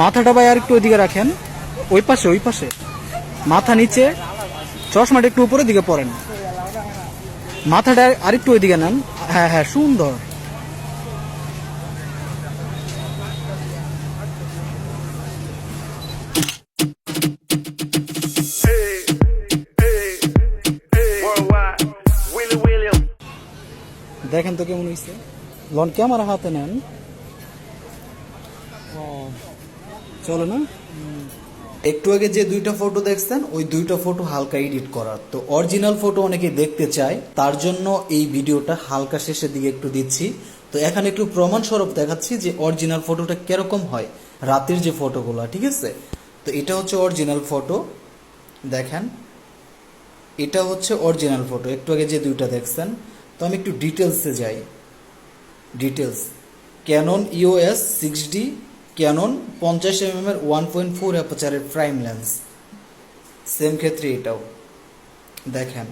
মাথাটা ভাই আর একটু ওইদিকে রাখেন। ওই পাশে ওই পাশে। মাথা নিচে চশমাটা একটু উপরের দিকে পড়েন মাথাটা আরেকটু ওইদিকে নেন। হ্যাঁ হ্যাঁ সুন্দর. দেখেন তো কেমন হয়েছে লন ক্যামেরা হাতে নেন। চলো না? একটু আগে যে দুইটা ফটো দেখছেন, ওই দুইটা ফটো হালকা এডিট করার। তো অরিজিনাল ফটো অনেকে দেখতে চায়, তার জন্য এই ভিডিওটা হালকা শেষের দিকে একটু দিচ্ছি। তো এখানে একটু প্রমাণ স্বরূপ দেখাচ্ছি যে অরিজিনাল ফটোটা কীরকম হয়, রাতের যে ফটোগুলো ঠিক আছে? তো এটা হচ্ছে অরিজিনাল ফটো দেখেন। এটা হচ্ছে অরিজিনাল ফটো একটু আগে যে দুইটা দেখছেন। তো আমি একটু ডিটেলসে যাই। Details Canon EOS six D Canon পঞ্চাশ এম এর ওয়ান পয়েন্ট ফোর অ্যাপাচারের প্রাইম লেন্স সেম ক্ষেত্রে এটাও। দেখেন